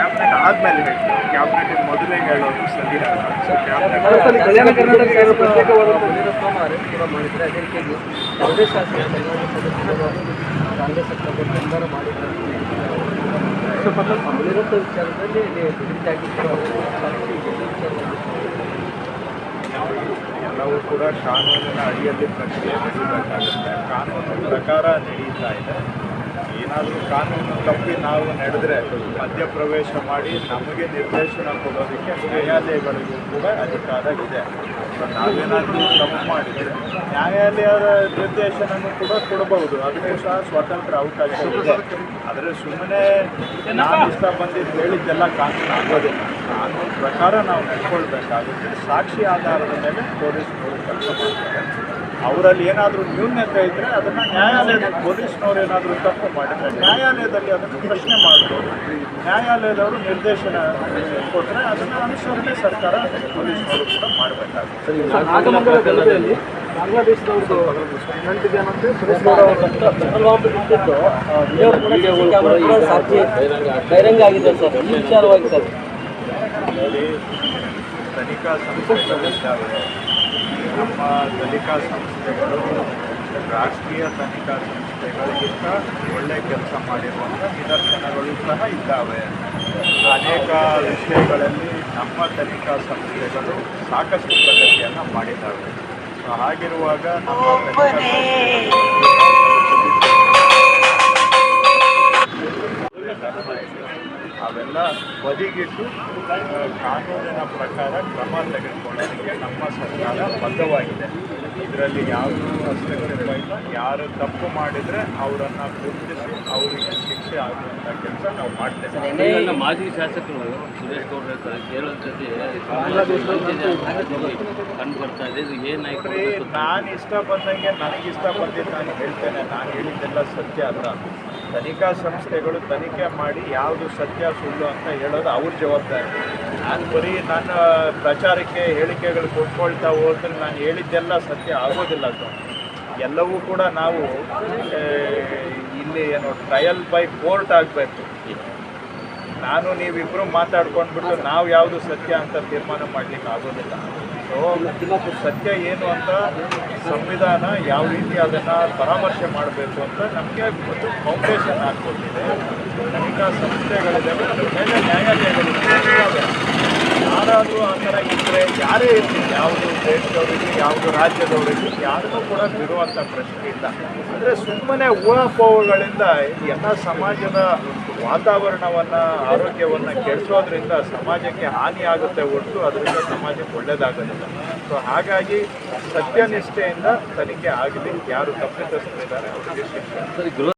Cabinet ಆದ್ಮೇಲೆ cabinet ಮೊದಲೇ ಹೇಳೋದು ಸರಿ ಅಲ್ಲ? ಸೊ ಎಲ್ಲವೂ ಕೂಡ ಕಾನೂನಿನ ಅಡಿಯಲ್ಲಿ ಪ್ರಕ್ರಿಯೆ ನಡೀಬೇಕಾಗುತ್ತೆ ಕಾನೂನು ಪ್ರಕಾರ ನಡೀತಾ ಇದೆ. ಏನಾದರೂ ಕಾನೂನು ತಪ್ಪಿ ನಾವು ನಡೆದ್ರೆ ಮಧ್ಯಪ್ರವೇಶ ಮಾಡಿ ನಮಗೆ ನಿರ್ದೇಶನ ಕೊಡೋದಕ್ಕೆ ನ್ಯಾಯಾಲಯಗಳಿಗೂ ಕೂಡ ಅಧಿಕಾರ ಇದೆ. ನಾವೇನಾದರೂ ತಪ್ಪು ಮಾಡಿದರೆ ನ್ಯಾಯಾಲಯದ ನಿರ್ದೇಶನನೂ ಕೂಡ ಕೊಡಬಹುದು. ಅದಕ್ಕೂ ಸಹ ಸ್ವತಂತ್ರ ಅವಕಾಶ ಇದೆ. ಆದರೆ ಸುಮ್ಮನೆ ನಾನು ಇಷ್ಟ ಬಂದಿದ್ದು ಹೇಳಿದ್ದೆಲ್ಲ ಕಾನೂನು ಆಗೋದಿಲ್ಲ. ಕಾನೂನು ಪ್ರಕಾರ ನಾವು ನಡ್ಕೊಳ್ಬೇಕಾಗುತ್ತೆ. ಸಾಕ್ಷಿ ಆಧಾರದ ಮೇಲೆ ಪೊಲೀಸ್ ಕೆಲಸ ಅವರಲ್ಲಿ ಏನಾದರೂ ನ್ಯೂನ್ಯತೆ ಇದ್ದರೆ ಅದನ್ನು ನ್ಯಾಯಾಲಯದ ಪೊಲೀಸ್ನವ್ರು ಏನಾದರೂ ತಪ್ಪು ಮಾಡಿದರೆ ನ್ಯಾಯಾಲಯದಲ್ಲಿ ಅದನ್ನು ಪ್ರಶ್ನೆ ಮಾಡ್ಬೋದು. ನ್ಯಾಯಾಲಯದವರು ನಿರ್ದೇಶನ ಕೊಟ್ಟರೆ ಅದನ್ನು ಅನುಸರಣೆ ಸರ್ಕಾರ ಪೊಲೀಸ್ನವರು ಕೂಡ ಮಾಡಬೇಕಾಗುತ್ತೆ. ಬಹಿರಂಗ ಆಗಿದೆ ಸರ್. ಈ ವಿಚಾರವಾಗಿ ಸರ್. ತನಿಖಾ ನಮ್ಮ ತನಿಖಾ ಸಂಸ್ಥೆಗಳು, ರಾಷ್ಟ್ರೀಯ ತನಿಖಾ ಸಂಸ್ಥೆಗಳಿಗಿಂತ ಒಳ್ಳೆ ಕೆಲಸ ಮಾಡಿರುವಂಥ ನಿದರ್ಶನಗಳು ಸಹ ಇದ್ದಾವೆ. ಅನೇಕ ವಿಷಯಗಳಲ್ಲಿ ನಮ್ಮ ತನಿಖಾ ಸಂಸ್ಥೆಗಳು ಸಾಕಷ್ಟು ಪ್ರಗತಿಯನ್ನು ಮಾಡಿದ್ದಾವೆ. ಸೊ, ಹಾಗಿರುವಾಗ ನಮ್ಮ ಬದಿಗಿಟ್ಟು ಕಾನೂನಿನ ಪ್ರಕಾರ ಕ್ರಮ ತೆಗೆದುಕೊಳ್ಳೋದಕ್ಕೆ ನಮ್ಮ ಸರ್ಕಾರ ಬದ್ಧವಾಗಿದೆ. ಇದರಲ್ಲಿ ಯಾವುದೂ ಹಸ್ತಕ್ಷೇಪ ಇಲ್ಲ ಯಾರು ತಪ್ಪು ಮಾಡಿದರೆ ಅವರನ್ನು ಗುರುತಿಸಿ ಅವರಿಗೆ ಶಿಕ್ಷೆ ಆಗುವಂಥ ಕೆಲಸ ನಾವು ಮಾಡ್ತೇವೆ. ಮಾಜಿ ಶಾಸಕರು ಸುರೇಶ್ ಗೌಡ ಹೇಳ್ತಾರೆ ಬರ್ತಾ ಇದೆ. ಇದು ಏನಾಯ್ತು ನಾನು ಇಷ್ಟ ಬಂದಂಗೆ ನನಗೆ ಇಷ್ಟ ಬಂದಿದ್ದು ನಾನು ಹೇಳ್ತೇನೆ. ನಾನು ಹೇಳಿದ್ದೆಲ್ಲ ಸತ್ಯ ಅಲ್ಲ. ತನಿಖಾ ಸಂಸ್ಥೆಗಳು ತನಿಖೆ ಮಾಡಿ ಯಾವುದು ಸತ್ಯ ಸುಳ್ಳು ಅಂತ ಹೇಳೋದು ಅವ್ರ ಜವಾಬ್ದಾರಿ. ನಾನು ಬರೀ ನನ್ನ ಪ್ರಚಾರಕ್ಕೆ ಹೇಳಿಕೆಗಳು ಕೊಟ್ಕೊಳ್ತಾ ಹೋದ್ರೆ ನಾನು ಹೇಳಿದ್ದೆಲ್ಲ ಸತ್ಯ ಆಗೋದಿಲ್ಲ ಸರ್ ಎಲ್ಲವೂ ಕೂಡ ನಾವು ಇಲ್ಲಿ ಏನು ಟ್ರಯಲ್ ಬೈ ಕೋರ್ಟ್ ಆಗಬೇಕು. ನಾನು ನೀವಿಬ್ಬರು ಮಾತಾಡ್ಕೊಂಡ್ಬಿಟ್ಟು ನಾವು ಯಾವುದು ಸತ್ಯ ಅಂತ ತೀರ್ಮಾನ ಮಾಡ್ಲಿಕ್ಕೆ ಆಗೋದಿಲ್ಲ. ಸತ್ಯ ಏನು ಅಂತ ಸಂವಿಧಾನ ಯಾವ ರೀತಿ ಅದನ್ನು ಪರಾಮರ್ಶೆ ಮಾಡಬೇಕು ಅಂತ ನಮಗೆ ಒಂದು ಫೌಂಡೇಶನ್ ಹಾಕ್ಕೊಟ್ಟಿದೆ ಅನೇಕ ಸಂಸ್ಥೆಗಳಿದ್ದಾವೆ ಮೇಲೆ ನ್ಯಾಯಾಲಯಗಳು. ಯಾರಾದರೂ ಆ ಥರ ಇದ್ದರೆ ಯಾರೇ ಇರಲಿ, ಯಾವುದು ದೇಶದವರಿಗೆ, ಯಾವುದು ರಾಜ್ಯದವರಿಗೆ, ಯಾರಿಗೂ ಕೂಡ ಬಿಡುವಂಥ ಪ್ರಶ್ನೆ ಇಲ್ಲ. ಅಂದರೆ ಸುಮ್ಮನೆ ಊಹಾಪೋಹಗಳಿಂದ ಎಲ್ಲ ಸಮಾಜದ ವಾತಾವರಣವನ್ನು, ಆರೋಗ್ಯವನ್ನು ಕೆಡಿಸೋದ್ರಿಂದ ಸಮಾಜಕ್ಕೆ ಹಾನಿ ಆಗುತ್ತೆ ಹೊರತು ಅದರಿಂದ ಸಮಾಜಕ್ಕೆ ಒಳ್ಳೆಯದಾಗೋದಿಲ್ಲ ಸೊ ಹಾಗಾಗಿ ಸತ್ಯನಿಷ್ಠೆಯಿಂದ ತನಿಖೆ ಆಗಲಿ. ಯಾರು ತಪ್ಪಿತಸ್ಥರಿದ್ದಾರೆ, ಅವರಿಗೆ ಶಿಕ್ಷೆ.